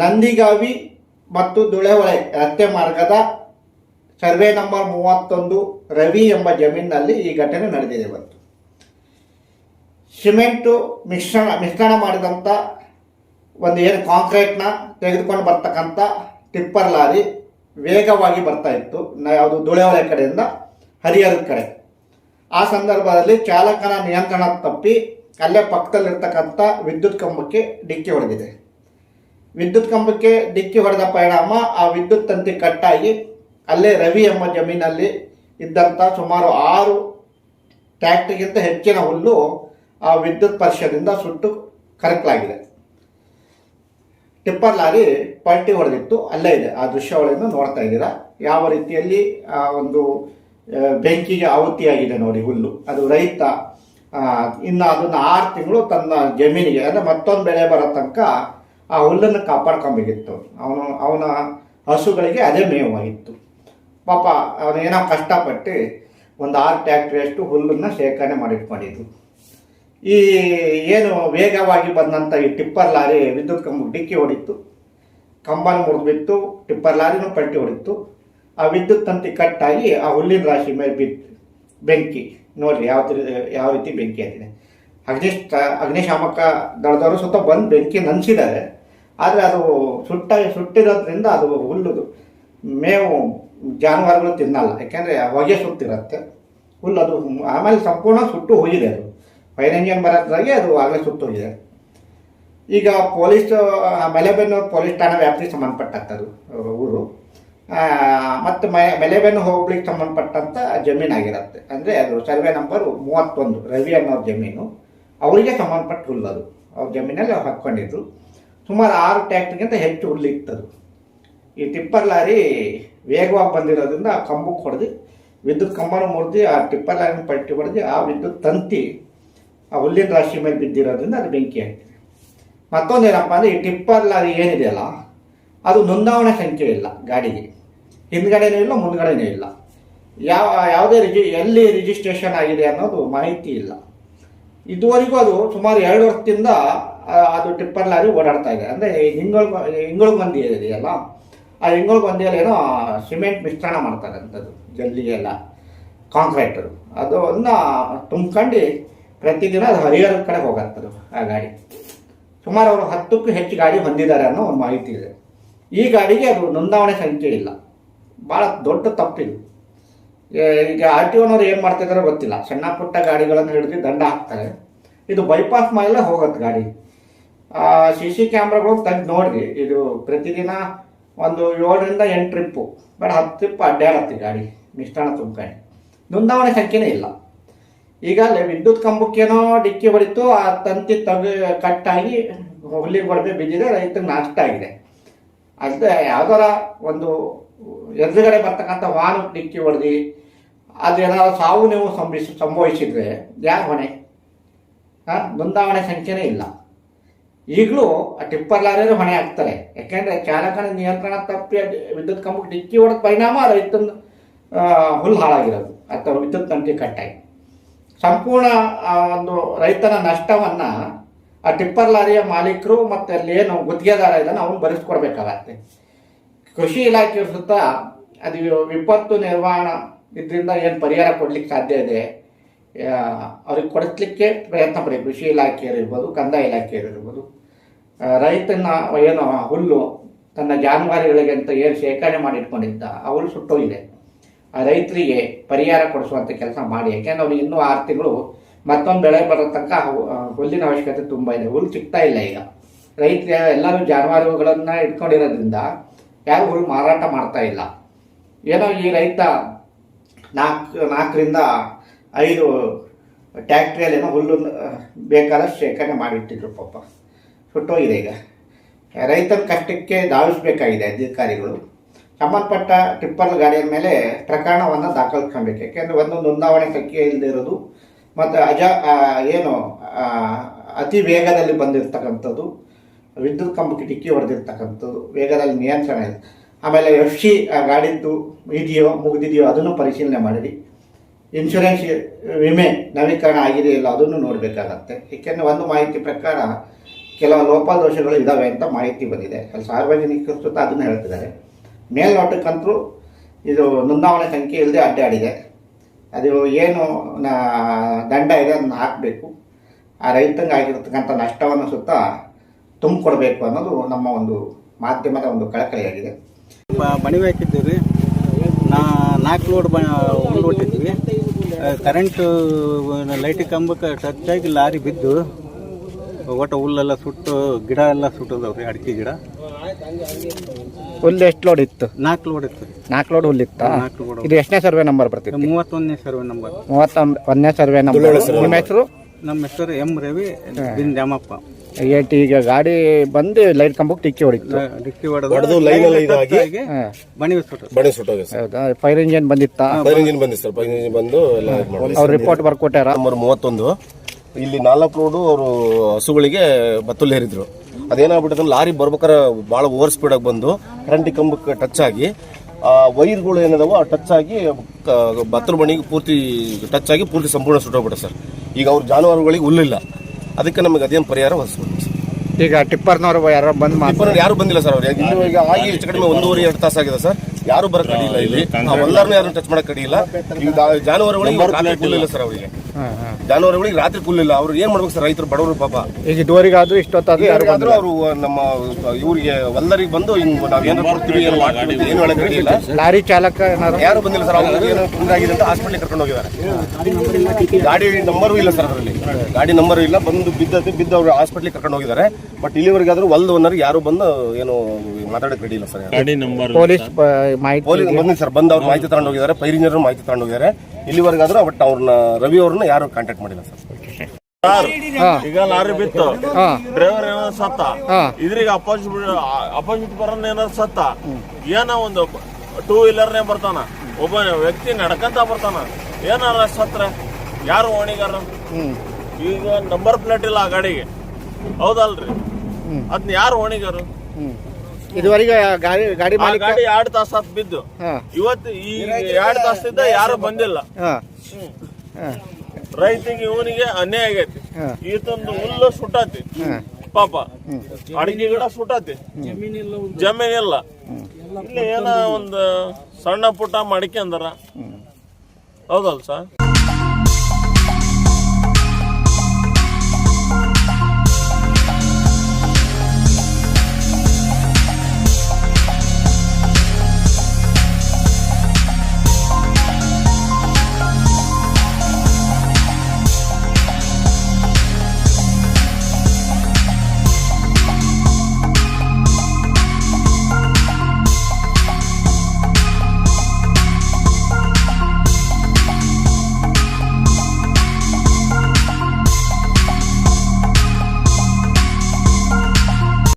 ನಂದಿಗಾವಿ ಮತ್ತು ದುಳೆಹೊಳೆ ರಸ್ತೆ ಮಾರ್ಗದ ಸರ್ವೆ ನಂಬರ್ ಮೂವತ್ತೊಂದು ರವಿ ಎಂಬ ಜಮೀನಿನಲ್ಲಿ ಈ ಘಟನೆ ನಡೆದಿದೆ ಇವತ್ತು ಸಿಮೆಂಟು ಮಿಶ್ರಣ ಮಿಶ್ರಣ ಮಾಡಿದಂಥ ಒಂದು ಏನು ಕಾಂಕ್ರೀಟ್ನ ತೆಗೆದುಕೊಂಡು ಬರ್ತಕ್ಕಂಥ ಟಿಪ್ಪರ್ ಲಾರಿ ವೇಗವಾಗಿ ಬರ್ತಾ ಇತ್ತು. ಯಾವುದು ದುಳೆಹೊಳೆ ಕಡೆಯಿಂದ ಹರಿಹರದ ಕಡೆ. ಆ ಸಂದರ್ಭದಲ್ಲಿ ಚಾಲಕನ ನಿಯಂತ್ರಣ ತಪ್ಪಿ ಅಲ್ಲೇ ಪಕ್ಕದಲ್ಲಿರ್ತಕ್ಕಂಥ ವಿದ್ಯುತ್ ಕಂಬಕ್ಕೆ ಡಿಕ್ಕಿ ಹೊಡೆದಿದೆ. ವಿದ್ಯುತ್ ಕಂಬಕ್ಕೆ ಡಿಕ್ಕಿ ಹೊಡೆದ ಪರಿಣಾಮ ಆ ವಿದ್ಯುತ್ ತಂತಿ ಕಟ್ಟಾಗಿ ಅಲ್ಲೇ ರವಿ ಎಂಬ ಜಮೀನಲ್ಲಿ ಇದ್ದಂಥ ಸುಮಾರು ಆರು ಟ್ಯಾಕ್ಟ್ರಿಗಿಂತ ಹೆಚ್ಚಿನ ಹುಲ್ಲು ಆ ವಿದ್ಯುತ್ ಸ್ಪರ್ಶದಿಂದ ಸುಟ್ಟು ಕರಕಲಾಗಿದೆ. ಟಿಪ್ಪರ್ ಲಾರಿ ಪಲ್ಟಿ ಹೊಡೆದಿತ್ತು, ಅಲ್ಲೇ ಇದೆ. ಆ ದೃಶ್ಯಾವಳಿಯನ್ನು ನೋಡ್ತಾ ಇದ್ದೀರಾ? ಯಾವ ರೀತಿಯಲ್ಲಿ ಆ ಒಂದು ಬೆಂಕಿಗೆ ಆಹುತಿಯಾಗಿದೆ ನೋಡಿ ಹುಲ್ಲು. ಅದು ರೈತ ಇನ್ನು ಅದನ್ನು ಆರು ತಿಂಗಳು ತನ್ನ ಜಮೀನಿಗೆ, ಅಂದರೆ ಮತ್ತೊಂದು ಬೆಳೆ ಬರೋ ತನಕ ಆ ಹುಲ್ಲನ್ನು ಕಾಪಾಡ್ಕೊಬೇಕಿತ್ತು ಅವನು, ಅವನ ಹಸುಗಳಿಗೆ ಅದೇ ಮೇವಾಗಿತ್ತು ಪಾಪ ಅವನೇನೋ ಕಷ್ಟಪಟ್ಟು ಒಂದು ಆರು ಟ್ಯಾಕ್ಟ್ರಿಯಷ್ಟು ಹುಲ್ಲನ್ನು ಶೇಖರಣೆ ಮಾಡಿಟ್ಕೊಂಡಿದ್ದು. ಈ ಏನು ವೇಗವಾಗಿ ಬಂದಂಥ ಈ ಟಿಪ್ಪರ್ ಲಾರಿ ವಿದ್ಯುತ್ ಕಂಬಕ್ಕೆ ಡಿಕ್ಕಿ ಹೊಡಿತು ಕಂಬನ ಮುರಿದ್ಬಿತ್ತು, ಟಿಪ್ಪರ್ ಲಾರಿನೂ ಪಲ್ಟಿ ಹೊಡಿತು ಆ ವಿದ್ಯುತ್ ತಂತಿ ಕಟ್ಟಾಗಿ ಆ ಹುಲ್ಲಿನ ರಾಶಿ ಮೇಲೆ ಬಿತ್ತು ಬೆಂಕಿ. ನೋಡಿರಿ ಯಾವ ಯಾವ ರೀತಿ ಬೆಂಕಿ ಆಗಿದೆ. ಅಗ್ನಿಶ್, ಅಗ್ನಿಶಾಮಕ ದಳದವರು ಸುತ್ತ ಬಂದು ಬೆಂಕಿ ನಂದಿಸಿದ್ದಾರೆ ಆದರೆ ಅದು ಸುಟ್ಟ ಸುಟ್ಟಿರೋದ್ರಿಂದ ಅದು ಹುಲ್ಲುದು. ಮೇವು ಜಾನುವಾರುಗಳು ತಿನ್ನಲ್ಲ. ಯಾಕೆಂದರೆ ಹೊಗೆ ಸುತ್ತಿರುತ್ತೆ ಹುಲ್ಲು ಅದು ಆಮೇಲೆ ಸಂಪೂರ್ಣ ಸುಟ್ಟು ಹೋಗಿದೆ ಅದು. ಫೈರ್ ಇಂಜಿನ್ ಬರೋದ್ರಾಗೆ ಅದು ಆಗಲೇ ಸುಟ್ಟು ಹೋಗಿದೆ. ಈಗ ಪೊಲೀಸ್ ಮಲೆಬೆನ್ನೂರು ಪೊಲೀಸ್ ಠಾಣಾ ವ್ಯಾಪ್ತಿಗೆ ಸಂಬಂಧಪಟ್ಟಂಥದ್ದು ಊರು. ಮತ್ತು ಮೆ ಮಲೆಬೆನ್ನು ಹೋಗ್ಲಿಕ್ಕೆ ಸಂಬಂಧಪಟ್ಟಂಥ ಜಮೀನಾಗಿರುತ್ತೆ ಅಂದರೆ ಅದು ಸರ್ವೆ ನಂಬರ್ ಮೂವತ್ತೊಂದು, ರವಿ ಅನ್ನೋ ಜಮೀನು. ಅವರಿಗೆ ಸಂಬಂಧಪಟ್ಟ ಹುಲ್ಲು ಅದು. ಅವ್ರ ಜಮೀನಲ್ಲಿ ಅವ್ರು ಹಾಕ್ಕೊಂಡಿದ್ರು. ಸುಮಾರು ಆರು ಟ್ಯಾಕ್ಟ್ರಿಗಿಂತ ಹೆಚ್ಚು ಹುಲ್ಲು ಇತ್ತದು. ಈ ಟಿಪ್ಪರ್ ಲಾರಿ ವೇಗವಾಗಿ ಬಂದಿರೋದ್ರಿಂದ ಆ ಕಂಬಕ್ಕೆ ಹೊಡೆದು ವಿದ್ಯುತ್ ಕಂಬನ ಮುರಿದು ಆ ಟಿಪ್ಪರ್ ಲಾರಿನ ಪಟ್ಟಿ ಹೊಡೆದು ಆ ವಿದ್ಯುತ್ ತಂತಿ ಆ ಹುಲ್ಲಿನ ರಾಶಿ ಮೇಲೆ ಬಿದ್ದಿರೋದ್ರಿಂದ ಅದು ಬೆಂಕಿ ಆಗ್ತಿದೆ ಮತ್ತೊಂದೇನಪ್ಪ ಅಂದರೆ ಈ ಟಿಪ್ಪರ್ ಲಾರಿ ಏನಿದೆಯಲ್ಲ ಅದು ನೋಂದಾವಣೆ ಸಂಖ್ಯೆ ಇಲ್ಲ ಗಾಡಿಗೆ. ಹಿಂದ್ಗಡೆನೂ ಇಲ್ಲ, ಮುಂದ್ಗಡೆನೂ ಇಲ್ಲ. ಯಾವ, ಯಾವುದೇ ರಿಜಿ, ಎಲ್ಲಿ ರಿಜಿಸ್ಟ್ರೇಷನ್ ಆಗಿದೆ ಅನ್ನೋದು ಮಾಹಿತಿ ಇಲ್ಲ. ಇದುವರೆಗೂ ಅದು ಸುಮಾರು ಎರಡು ವರ್ಷದಿಂದ ಅದು ಟಿಪ್ಪರ್ ಲಾರಿ ಓಡಾಡ್ತಾ ಇದೆ. ಅಂದರೆ ಹಿಂಗಳು ಮಂದಿ ಇದೆಯಲ್ಲ, ಆ ಹಿಂಗಳ ಮಂದಿಯಲ್ಲಿ ಏನೋ ಸಿಮೆಂಟ್ ಮಿಶ್ರಣ ಮಾಡ್ತಾರೆ ಅಂಥದ್ದು ಜಲ್ಲಿಗೆಲ್ಲ ಕಾಂಕ್ರೀಟರು ಅದನ್ನು ತುಂಬ್ಕೊಂಡು ಪ್ರತಿದಿನ ಅದು ಹರಿಹರದ ಕಡೆ ಹೋಗತ್ತದು, ಆ ಗಾಡಿ. ಸುಮಾರು ಅವರು ಹತ್ತಕ್ಕೂ ಹೆಚ್ಚು ಗಾಡಿ ಹೊಂದಿದ್ದಾರೆ ಅನ್ನೋ ಒಂದು ಮಾಹಿತಿ ಇದೆ. ಈ ಗಾಡಿಗೆ ಅದು ನೋಂದಾವಣೆ ಸಂಖ್ಯೆ ಇಲ್ಲ. ಭಾಳ ದೊಡ್ಡ ತಪ್ಪಿದು. ಈಗ ಆರ್ ಟಿ ಒನವ್ರು ಏನು ಮಾಡ್ತಿದ್ದಾರೆ ಗೊತ್ತಿಲ್ಲ. ಸಣ್ಣ ಪುಟ್ಟ ಗಾಡಿಗಳನ್ನು ಹಿಡಿದು ದಂಡ ಹಾಕ್ತಾರೆ. ಇದು ಬೈಪಾಸ್ ಮೇಲೆ ಹೋಗುತ್ತೆ ಗಾಡಿ. ಸಿ ಸಿ ಕ್ಯಾಮ್ರಾಗಳು ತಂದು ನೋಡ್ರಿ. ಇದು ಪ್ರತಿದಿನ ಒಂದು ಏಳರಿಂದ ಎಂಟು ಟ್ರಿಪ್ಪು ಬಟ್ ಹತ್ತು ಟ್ರಿಪ್ ಅಡ್ಡಾಡತ್ತೆ ಗಾಡಿ. ಮಿಷ್ಟಾಣ ತುಂಬ್ಕೊಂಡು ನೋಂದಾವಣೆ ಸಂಖ್ಯೆನೇ ಇಲ್ಲ. ಈಗ ವಿದ್ಯುತ್ ಕಂಬಕ್ಕೇನೋ ಡಿಕ್ಕಿ ಹೊಡಿತು, ಆ ತಂತಿ ತಗ, ಕಟ್ಟಾಗಿ ಹುಲ್ಲಿಗೆ ಹೊಡೆದು ಬಿದ್ದಿದೆ, ರೈತರಿಗೆ ನಷ್ಟ ಆಗಿದೆ. ಅಷ್ಟೇ ಯಾವ್ದಾರ ಒಂದು ಎದುರುಗಡೆ ಬರ್ತಕ್ಕಂಥ ವಾಹನ ಡಿಕ್ಕಿ ಹೊಡೆದು ಅದೇನಾದ್ರು ಸಾವು ನೀವು ಸಂಭವಿಸಿ ಸಂಭವಿಸಿದರೆ ಯಾರು ಹೊಣೆ ಹಾಂ? ನೋಂದಾವಣೆ ಸಂಖ್ಯೆನೇ ಇಲ್ಲ. ಈಗಲೂ ಆ ಟಿಪ್ಪರ್ ಲಾರಿಯರು ಹೊಣೆ ಆಗ್ತಾರೆ ಯಾಕೆಂದರೆ ಚಾಲಕನ ನಿಯಂತ್ರಣ ತಪ್ಪಿ ವಿದ್ಯುತ್ ಕಂಬಕ್ಕೆ ಡಿಕ್ಕಿ ಹೊಡೆದ ಪರಿಣಾಮ ರೈತನ ಹುಲ್ಲು ಹಾಳಾಗಿರೋದು. ಅಥವಾ ವಿದ್ಯುತ್ ತಂತಿ ಕಟ್ಟಾಗಿ ಸಂಪೂರ್ಣ, ಆ, ಒಂದು ರೈತನ ನಷ್ಟವನ್ನ ಆ ಟಿಪ್ಪರ್ ಲಾರಿಯ ಮಾಲೀಕರು ಮತ್ತು ಅಲ್ಲಿ ಏನು ಗುತ್ತಿಗೆದಾರ ಇದನ್ನು ಅವನು ಭರಿಸ್ಕೊಡ್ಬೇಕಾಗತ್ತೆ. ಕೃಷಿ ಇಲಾಖೆಯ ಸುತ್ತ ಅದು ವಿಪತ್ತು ನಿರ್ವಹಣಾ ಇದರಿಂದ ಏನು ಪರಿಹಾರ ಕೊಡ್ಲಿಕ್ಕೆ ಸಾಧ್ಯ ಇದೆ? ಅವ್ರಿಗೆ ಕೊಡಿಸ್ಲಿಕ್ಕೆ ಪ್ರಯತ್ನ ಪಡಿ. ಕೃಷಿ ಇಲಾಖೆಯರಿರ್ಬೋದು ಕಂದಾಯ ಇಲಾಖೆಯವರು ಇರ್ಬೋದು. ರೈತನ ಏನು ಹುಲ್ಲು ತನ್ನ ಜಾನುವಾರುಗಳಿಗೆ ಅಂತ ಏನು ಶೇಖರಣೆ ಮಾಡಿ ಇಟ್ಕೊಂಡಿದ್ದ ಹುಲ್ಲು ಸುಟ್ಟೋಗಿದೆ. ಆ ರೈತರಿಗೆ ಪರಿಹಾರ ಕೊಡಿಸುವಂಥ ಕೆಲಸ ಮಾಡಿ. ಯಾಕೆಂದ್ರೆ ಅವ್ರಿಗೆ ಇನ್ನೂ ಆರು ತಿಂಗಳು ಮತ್ತೊಂದು ಬೆಳೆ ಬರೋ ತನಕ ಹುಲ್ಲಿನ ಅವಶ್ಯಕತೆ ತುಂಬ ಇದೆ. ಹುಲ್ಲು ಸಿಗ್ತಾ ಇಲ್ಲ ಈಗ. ರೈತರ ಎಲ್ಲರೂ ಜಾನುವಾರುಗಳನ್ನು ಇಟ್ಕೊಂಡಿರೋದ್ರಿಂದ ಯಾರು ಹುಲ್ಲು ಮಾರಾಟ ಮಾಡ್ತಾ ಇಲ್ಲ. ಏನೋ ಈ ರೈತ ನಾಲ್ಕು, ನಾಲ್ಕರಿಂದ ಐದು ಟ್ಯಾಕ್ಟ್ರಿಯಲ್ಲಿ ಏನೋ ಹುಲ್ಲು ಬೇಕಾದಷ್ಟು ಶೇಖರಣೆ ಮಾಡಿಟ್ಟಿದ್ರು ಪಾಪ. ಸುಟ್ಟೋಗಿದೆ ಈಗ. ರೈತರ ಕಷ್ಟಕ್ಕೆ ಧಾವಿಸಬೇಕಾಗಿದೆ ಅಧಿಕಾರಿಗಳು. ಸಂಬಂಧಪಟ್ಟ ಟ್ರಿಪ್ಪಲ್ ಗಾಡಿಯ ಮೇಲೆ ಪ್ರಕರಣವನ್ನು ದಾಖಲಿಸ್ಕೊಳ್ಬೇಕು ಯಾಕೆಂದರೆ ಒಂದು ನೋಂದಾವಣೆ ಸಂಖ್ಯೆ ಇಲ್ಲದಿರೋದು ಮತ್ತು ಅಜ ಏನು ಅತಿ ವೇಗದಲ್ಲಿ ಬಂದಿರತಕ್ಕಂಥದ್ದು. ವಿದ್ಯುತ್ ಕಂಬಕ್ಕೆ ಡಿಕ್ಕಿ ಹೊಡೆದಿರ್ತಕ್ಕಂಥದ್ದು. ವೇಗದಲ್ಲಿ ನಿಯಂತ್ರಣ ಇದೆ ಆಮೇಲೆ ಎಫ್ ಸಿ ಗಾಡಿದ್ದು ಇದೆಯೋ, ಮುಗಿದಿದೆಯೋ ಅದನ್ನು ಪರಿಶೀಲನೆ ಮಾಡಿ ಇನ್ಶೂರೆನ್ಸ್ ವಿಮೆ, ನವೀಕರಣ ಆಗಿದೆಯೋ ಇಲ್ಲ ಅದನ್ನು ನೋಡಬೇಕಾಗತ್ತೆ. ಏಕೆಂದರೆ ಒಂದು ಮಾಹಿತಿ ಪ್ರಕಾರ ಕೆಲವು ಲೋಪದೋಷಗಳು ಇದ್ದಾವೆ ಅಂತ ಮಾಹಿತಿ ಬಂದಿದೆ. ಅಲ್ಲಿ ಸಾರ್ವಜನಿಕರು ಸುತ್ತ ಅದನ್ನು ಹೇಳ್ತಿದ್ದಾರೆ. ಮೇಲ್ನೋಟಕ್ಕಂತೂ ಇದು ನೋಂದಾವಣೆ ಸಂಖ್ಯೆ ಇಲ್ಲದೆ ಅಡ್ಡಾಡಿದೆ ಅದು ಏನು ದಂಡ ಇದೆ ಅದನ್ನು ಹಾಕಬೇಕು. ಆ ರೈತಂಗೆ ಆಗಿರತಕ್ಕಂಥ ನಷ್ಟವನ್ನು ಸುತ್ತ ತುಂಬಿಕೊಡ್ಬೇಕು ಅನ್ನೋದು ನಮ್ಮ ಒಂದು ಮಾಧ್ಯಮದ ಒಂದು ಕಳಕಳಿಯಾಗಿದೆ. ಬಣಿವೆ ಹಾಕಿದ್ದೀವಿ ರೀ. ನಾ ನಾಲ್ಕು ಲೋಡ್ ಬ ಹುಲ್ಲು ಹೊಟ್ಟಿದ್ವಿ ಕರೆಂಟು ಲೈಟ್ ಕಂಬಕ್ಕೆ ಟಚ್ ಆಗಿ ಲಾರಿ ಬಿದ್ದು ಒಟ್ಟು ಹುಲ್ಲೆಲ್ಲ ಸುಟ್ಟು ಗಿಡ ಎಲ್ಲ ಸುಟ್ಟದವ್ರಿ ಅಡಿಕೆ ಗಿಡ. ಹುಲ್ಲು ಎಷ್ಟು ಲೋಡ್ ಇತ್ತು? ನಾಲ್ಕು ಲೋಡ್ ಇತ್ತು ನಾಲ್ಕು ಲೋಡ್ ಹುಲ್ಲು ಇತ್ತು? ನಾಲ್ಕು ಲೋಡ್ ಇದು ಎಷ್ಟನೇ ಸರ್ವೆ ನಂಬರ್ ಬರ್ತಿತ್ತು? ಮೂವತ್ತೊಂದನೇ ಸರ್ವೆ ನಂಬರ್. ಮೂವತ್ತ ಒಂದನೇ ಸರ್ವೆ ನಂಬರ್. ನಿಮ್ಮ ಹೆಸರು? ನಮ್ಮ ಹೆಸರು ಎಂ ರವಿ ಬಿನ್ ದ್ಯಾಮಪ್ಪ. ಏಟ್ ಈಗ ಗಾಡಿ ಬಂದು ಲೈಟ್ ಕಂಬಕ್ಕೆ ಟಿಕ್ಕಿ ಹೊಡಿತು. ಡಿಕ್ಕಿ ಹೊಡೆದು ಇದಾಗಿ ಹಾಂ. ಸರ್. ಹೌದಾ? ಫೈರ್ ಇಂಜಿನ್ ಬಂದಿತ್ತಾ? ಫೈರ್ ಇಂಜಿನ್ ಬಂದಿದೆ ಸರ್. ಫೈರ್ ಇಂಜಿನ್ ಬಂದು ಎಲ್ಲ ಇದ್. ಅವ್ರು ರಿಪೋರ್ಟ್ ಬರ್ಕೊಟ್ಟಾರ? ನಂಬರ್ ಮೂವತ್ತೊಂದು. ಇಲ್ಲಿ ನಾಲ್ಕು ರೋಡು ಅವರು ಹಸುಗಳಿಗೆ ಬತ್ತುಲ್ ಹೇರಿದ್ರು ಅದೇನಾಗ್ಬಿಟ್ಟು ಲಾರಿ ಬರ್ಬೇಕಾರೆ ಭಾಳ ಓವರ್ ಸ್ಪೀಡಾಗಿ ಬಂದು ಕರೆಂಟ್ ಕಂಬಕ್ಕೆ ಟಚ್ ಆಗಿ ಆ ವೈರ್ಗಳು ಆ ಟಚ್ ಆಗಿ ಕ- ಬತ್ತಲು ಮಣಿಗೆ ಪೂರ್ತಿ ಟಚ್ ಆಗಿ ಪೂರ್ತಿ ಸಂಪೂರ್ಣ ಸುಟ್ಟೋಗ್ಬಿಟ್ಟೆ ಸರ್. ಈಗ ಅವ್ರ ಜಾನುವಾರುಗಳಿಗೆ ಹುಲ್ಲಿಲ್ಲ. ಅದಕ್ಕೆ ನಮಗೆ ಅದೇನು ಪರಿಹಾರ ಹೊಸಬೇಕು ಸರ್ ಈಗ ಟಿಪ್ಪರ್ನವರು ಯಾರು ಬಂದು ಟಿಪ್ಪರ್ನವ್ರು ಯಾರು ಬಂದಿಲ್ಲ ಸರ್ ಅವ್ರಿಗೆ ಇಲ್ಲಿ ಈಗ ಆಗಿ ಹೆಚ್ಚು ಕಡಿಮೆ ಒಂದೂವರೆ ಎರಡು ತಾಸು ಆಗಿದೆ ಸರ್. ಯಾರು ಬರಕ್ ಕಡಿಯಿಲ್ಲ ಇಲ್ಲಿ ನಾವು ಎಲ್ಲಾರನ್ನೂ ಯಾರನ್ನು ಟಚ್ ಮಾಡಕ್ ಕಡಿಯಿಲ್ಲ ಈಗ ಜಾನುವಾರುಗಳಿಗೆ ರಾತ್ರಿ ಸರ್ ಅವರಿಗೆ. ಜಾನುವಾರುಗಳಿಗೆ ರಾತ್ರಿ ಕೂಲಿಲ್ಲ ಅವ್ರು ಏನ್ ಮಾಡ್ಬೇಕು ಸರ್ ರೈತರು ಬಡವರು ಪಾಪ. ಈಗ ಇದುವರೆಗಾದ್ರೂ ಇಷ್ಟೊತ್ತಾದ್ರೂ ಯಾರು ಯಾರಿಗಾದ್ರೂ ಅವರು ನಮ್ಮ ಇವರಿಗೆ ಎಲ್ಲರಿಗೆ ಬಂದು ಹಿಂಗ್ ನಾವ್ ಕೊಡ್ತೀವಿ ಏನು ಮಾಡ್ತೀವಿ ಏನು ಹೇಳಕ್ ಕಡಿಯಿಲ್ಲ ಲಾರಿ ಚಾಲಕ ಯಾರು ಬಂದಿಲ್ಲ ಸರ್ ಅವ್ರಿಗೆ ಏನೋ ಅಂತ ಹಾಸ್ಪಿಟ್ಲಿಗೆ ಕರ್ಕೊಂಡು ಹೋಗಿದ್ದಾರೆ. ಗಾಡಿ ನಂಬರು ಇಲ್ಲ ಸರ್ ಅದರಲ್ಲಿ. ಗಾಡಿ ನಂಬರ್ ಇಲ್ಲ ಬಂದು ಬಿದ್ದದ್ದು ಬಿದ್ದು ಅವ್ರು ಹಾಸ್ಪಿಟ್ಲಿಗೆ ಕರ್ಕೊಂಡು ಹೋಗಿದ್ದಾರೆ. ಬಟ್ ಇಲ್ಲಿವರೆಗಾದ್ರೂ ಒಲ್ದ ಓನರ್ ಯಾರು ಬಂದು ಏನು ಮಾತಾಡಕ್ ಇಲ್ಲ ಸರ್. ಯಾರು. ಪೊಲೀಸ್ ಬ- ಮಾಹಿತಿ ಪೊಲೀಸ್ ಬಂದಿಲ್ಲ ಸರ್ ಬಂದು ಅವ್ರು ಮಾಹಿತಿ ತಗೊಂಡು ಹೋಗಿದ್ದಾರೆ ಪೈರಿಂಜರ್ ಮಾಹಿತಿ ತಗೊಂಡು ಹೋಗಿದ್ದಾರೆ. ಇಲ್ಲಿವರೆಗಾದ್ರೂ ಬಟ್ ಅವ್ರನ್ನ ರವಿ ಅವ್ರನ್ನ ಯಾರು ಕಾಂಟ್ಯಾಕ್ಟ್ ಮಾಡಿಲ್ಲ ಸರ್. ಈಗ ಲಾರಿ ಬಿತ್ತು. ಡ್ರೈವರ್ ಏನೋ ಸತ್ತ? ಇದ್ರಿಗೆ ಅಪೋಸಿಟ್ ಅಪೋಸಿಟ್ ಬರೋನ್ ಏನೋ ಸತ್ತ? ಏನೋ ಒಂದು ಟೂ ವೀಲರ್ನೇ ಬರ್ತಾನ? ಒಬ್ಬ ವ್ಯಕ್ತಿ ನಡ್ಕಂತ ಬರ್ತಾನ? ಏನಾರ ಸತ್ರ? ಯಾರು ಓಣಿಗಾರ? ಈಗ ನಂಬರ್ ಪ್ಲೇಟ್ ಇಲ್ಲ ಆ ಗಾಡಿಗೆ. ಹೌದಲ್ರಿ? ಅದನ್ನ ಯಾರು ಓಣಿಗಾರು? ಇದುವರೆಗೆ ಗಾಡಿ ಗಾಡಿ ಆ ಮಾಲೀಕ ಗಾಡಿ ಎರಡ್ ತಾಸ ಹತ್ ಬಿದ್ದು. ಹಾಂ. ಇವತ್ತು ಈ ಎರಡ್ ತಾಸದಿಂದ ಯಾರು ಬಂದಿಲ್ಲ. ಹಾಂ. ಹಾಂ. ರೈತಿಗೆ ಇವನಿಗೆ ಅನ್ಯಾಯ ಆಗೈತಿ. ಹಾ. ಈತಂದು ಹುಲ್ಲು ಸುಟ್ಟಾತಿ. ಹಾಂ. ಪಾಪ. ಅಡಿಕೆ ಗಿಡ ಸುಟ್ಟಾತಿ. ಜಮೀನಿಲ್ಲ ಇಲ್ಲ ಏನ ಒಂದು ಸಣ್ಣ ಪುಟ್ಟ ಮಡಿಕೆ ಅಂದಾರ. ಹೌದಲ್ ಸರ್?